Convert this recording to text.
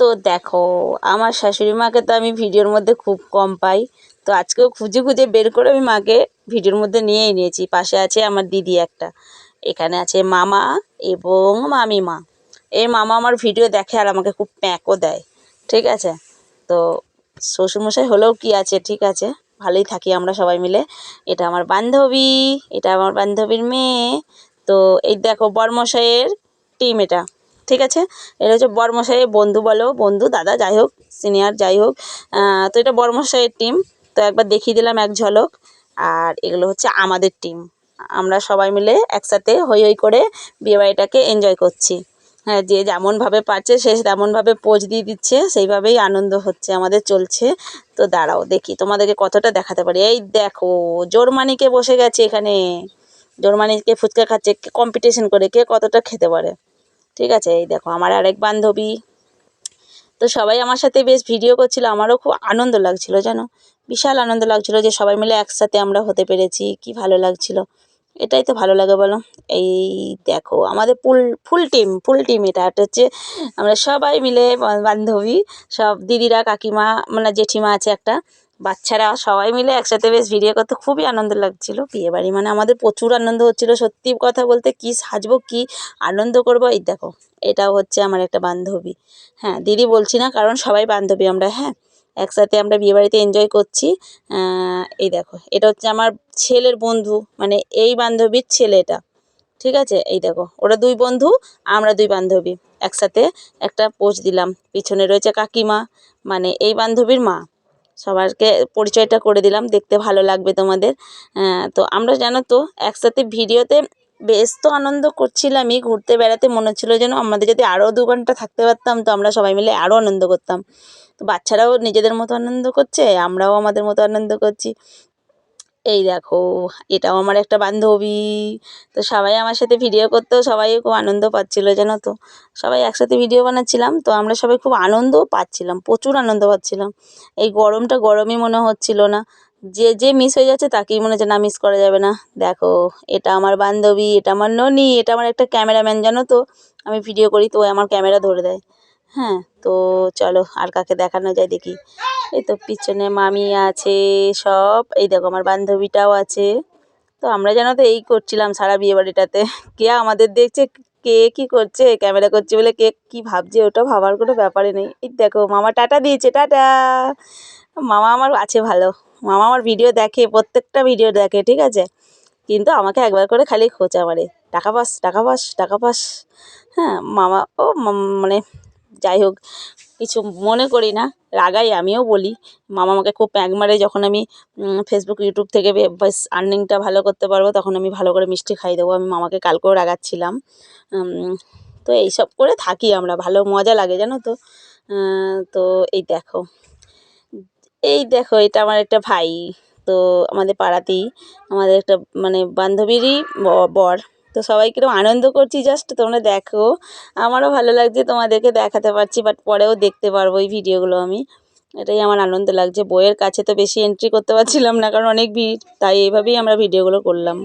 তো দেখো, আমার শাশুড়ি মাকে তো আমি ভিডিওর মধ্যে খুব কম পাই। তো আজকেও খুঁজে খুঁজে বের করে আমি মাকে ভিডিওর মধ্যে নিয়েই নিয়েছি। পাশে আছে আমার দিদি একটা। এখানে আছে মামা এবং মামিমা। এই মামা আমার ভিডিও দেখে আর আমাকে খুব প্যাঁকও দেয়। ঠিক আছে? তো শ্বশুরমশাই হলেও কি আছে, ঠিক আছে? ভালোই থাকি আমরা সবাই মিলে। এটা আমার বান্ধবী, এটা আমার বান্ধবীর মেয়ে। তো এই দেখো বর্মশাইয়ের টিম এটা। ঠিক আছে? এটা হচ্ছে বর্মশাইয়ের বন্ধু বলো, বন্ধু, দাদা, যাই হোক, সিনিয়র, যাই হোক। তো এটা বর্মশাইয়ের টিম, তো একবার দেখিয়ে দিলাম এক ঝলক। আর এগুলো হচ্ছে আমাদের টিম। আমরা সবাই মিলে একসাথে হই হই করে বিয়েবাড়িটাকে এনজয় করছি। হ্যাঁ যে যেমনভাবে পারছে, সে তেমনভাবে পোজ দিয়ে দিচ্ছে, সেইভাবেই আনন্দ হচ্ছে, আমাদের চলছে। তো দাঁড়াও, দেখি তোমাদেরকে কতটা দেখাতে পারি। এই দেখো, জোরমানিকে বসে গেছে এখানে। জোরমানিকে ফুচকা খাচ্ছে কম্পিটিশন করে, কে কতটা খেতে পারে। ঠিক আছে? এই দেখো, আমার আরেক বান্ধবী। তো সবাই আমার সাথে বেশ ভিডিও করছিল, আমারও খুব আনন্দ লাগছিল, জানো? বিশাল আনন্দ লাগছিল যে সবাই মিলে একসাথে আমরা হতে পেরেছি, কি ভালো লাগছিল। এটাই তো ভালো লাগে, বলো। এই দেখো, আমাদের ফুল ফুল টিম ফুল টিম এটা। এটা হচ্ছে আমরা সবাই মিলে, বান্ধবী, সব দিদিরা, কাকিমা মানে জেঠিমা আছে একটা। বাচ্চারা সবাই মিলে একসাথে বেশ ভিডিও করতে খুবই আনন্দ লাগছিল। বিয়েবাড়ি মানে আমাদের প্রচুর আনন্দ হচ্ছিল। সত্যি কথা বলতে কী সাজবো, কী আনন্দ করব? এই দেখো, এটাও হচ্ছে আমার একটা বান্ধবী। হ্যাঁ দিদি বলছি না, কারণ সবাই বান্ধবী আমরা হ্যাঁ। একসাথে আমরা বিয়েবাড়িতে এনজয় করছি। এই দেখো, এটা হচ্ছে আমার ছেলের বন্ধু মানে এই বান্ধবীর ছেলে এটা ঠিক আছে? এই দেখো, ওরা দুই বন্ধু, আমরা দুই বান্ধবী। একসাথে একটা পোস্ট দিলাম, পিছনে রয়েছে কাকিমা মানে এই বান্ধবীর মা। সবারকে পরিচয়টা করে দিলাম, দেখতে ভালো লাগবে তোমাদের। তো আমরা জানো তো, একসাথে ভিডিওতে বেশ তো আনন্দ করছিলামই, ঘুরতে বেড়াতে মনে হচ্ছিল যেন আমাদের যদি আরও দু ঘণ্টা থাকতে পারতাম, তো আমরা সবাই মিলে আরও আনন্দ করতাম। তো বাচ্চারাও নিজেদের মতো আনন্দ করছে, আমরাও আমাদের মতো আনন্দ করছি। এই দেখো, এটাও আমার একটা বান্ধবী। তো সবাই আমার সাথে ভিডিও করতেও সবাই খুব আনন্দ পাচ্ছিলো, জানো তো? সবাই একসাথে ভিডিও বানাচ্ছিলাম, তো আমরা সবাই খুব আনন্দও পাচ্ছিলাম, প্রচুর আনন্দ পাচ্ছিলাম। এই গরমটা গরমই মনে হচ্ছিল না। যে যে মিস হয়ে যাচ্ছে তাকেই মনে হচ্ছে না মিস করা যাবে না। দেখো, এটা আমার বান্ধবী, এটা আমার ননি, এটা আমার একটা ক্যামেরাম্যান জানো তো? আমি ভিডিও করি, তো আমার ক্যামেরা ধরে দেয়। হ্যাঁ তো চলো আর কাকে দেখানো যায় দেখি। এই তো পিছনে মামি আছে, সব। এই দেখো আমার বান্ধবীটাও আছে। তো আমরা যেন তো এই করছিলাম সারা বিয়ে বাড়িটাতে কে আমাদের দেখছে, কে কি করছে, ক্যামেরা করছে বলে কে কি ভাবছে ওটা ভাবার কোনো ব্যাপারই নেই। এই দেখো, মামা টাটা দিয়েছে, টাটা। মামা আমার আছে ভালো। মামা আমার ভিডিও দেখে, প্রত্যেকটা ভিডিও দেখে, ঠিক আছে? কিন্তু আমাকে একবার করে খালি খোঁচা মারে। টাকা পাস টাকা পাস টাকা পাস। হ্যাঁ মামা, ও মানে যাই হোক। কিছু মনে করি না, রাগাই আমিও বলি। মামা আমাকে খুব প্যাঁক মারে যখন আমি ফেসবুক ইউটিউব থেকে বেশ আর্নিংটা ভালো করতে পারব তখন আমি ভালো করে মিষ্টি খাইয়ে দেবো। আমি মামাকে কালকেও রাগাচ্ছিলাম। তো এইসব করে থাকি আমরা, ভালো মজা লাগে জানো তো। তো এই দেখো। এই দেখো, এটা আমার একটা ভাই। তো আমাদের পাড়াতেই আমাদের একটা মানে বান্ধবীরই বর। তো সবাই কিরম আনন্দ করছি জাস্ট তোমরা দেখো। আমারও ভালো লাগছে তোমাদেরকে দেখাতে পারছি বাট পরেও দেখতে পারব এই ভিডিওগুলো আমি। এটাই আমার আনন্দ লাগছে। বইয়ের কাছে তো বেশি এন্ট্রি করতে পারছিলাম না, কারণ অনেক ভিড়, তাই এইভাবেই আমরা ভিডিওগুলো করলাম।